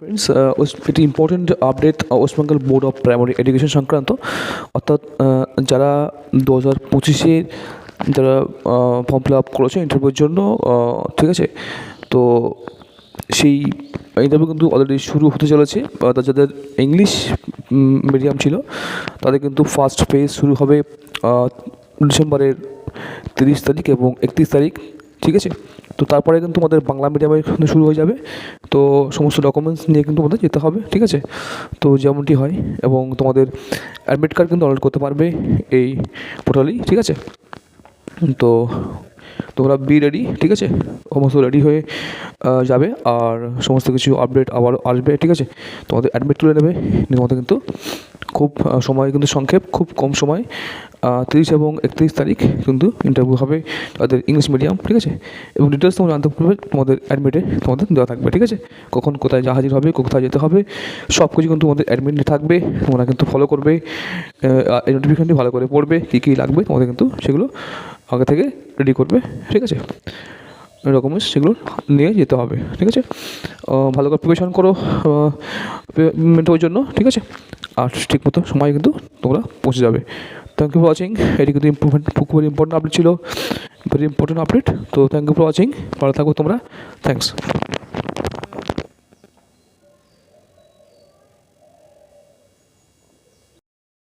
Friends এটি important update West Bengal board of primary education সংক্রান্ত অর্থাৎ যারা দু হাজার পঁচিশে যারা ফর্ম ফিল আপ করেছে ইন্টারভিউর জন্য ঠিক আছে? তো সেই ইন্টারভিউ কিন্তু অলরেডি শুরু হতে চলেছে। যাদের ইংলিশ মিডিয়াম ছিল, তাদের কিন্তু ফার্স্ট ফেজ শুরু হবে ডিসেম্বরের তিরিশ তারিখ এবং একত্রিশ তারিখ। ঠিক আছে? তো তারপরে কিন্তু আমাদের বাংলা মিডিয়ামে শুরু হয়ে যাবে। তো সমস্ত ডকুমেন্টস নিয়ে কিন্তু আমাদের যেতে হবে, ঠিক আছে? তো যেমনটি হয় এবং তোমাদের অ্যাডমিট কার্ড কিন্তু ডাউনলোড করতে পারবে এই পোর্টালেই ঠিক আছে? তো তোমরা বি রেডি ঠিক আছে? সমস্ত রেডি হয়ে যাবে আর সমস্ত কিছু আপডেট আবার আসবে, ঠিক আছে? তোমাদের অ্যাডমিট তুলে নেবে তোমাদের কিন্তু খুব সময় কিন্তু সংক্ষেপ, খুব কম সময়। তিরিশ এবং একত্রিশ তারিখ কিন্তু ইন্টারভিউ হবে তাদের ইংলিশ মিডিয়াম ঠিক আছে? এবং ডিটেলস তোমরা জানতে পারবে তোমাদের অ্যাডমিটে তোমাদের দেওয়া থাকবে, ঠিক আছে? কখন কোথায় যা হাজির হবে কোথায় যেতে হবে সব কিছু কিন্তু তোমাদের অ্যাডমিটে থাকবে, তোমরা কিন্তু ফলো করবে এই নোটিফিকেশনটি ভালো করে পড়বে, কী কী লাগবে, তোমাদের কিন্তু সেগুলো আগে থেকে রেডি করবে, ঠিক আছে? ডকুমেন্টস সেগুলো নিয়ে যেতে হবে, ঠিক আছে? ভালো করে প্রিপারেশন করো মেন্টার জন্য, ঠিক আছে? আর ঠিক মতো সময় কিন্তু তোমরা পৌঁছে যাবে। থ্যাংক ইউ ফর ওয়াচিং এটি কিন্তু ইম্প্রুভমেন্ট খুবই ইম্পর্টেন্ট আপডেট ছিল। ভেরি ইম্পর্টেন্ট আপডেট তো থ্যাংক ইউ ফর ওয়াচিং ভালো থাকো তোমরা। থ্যাংকস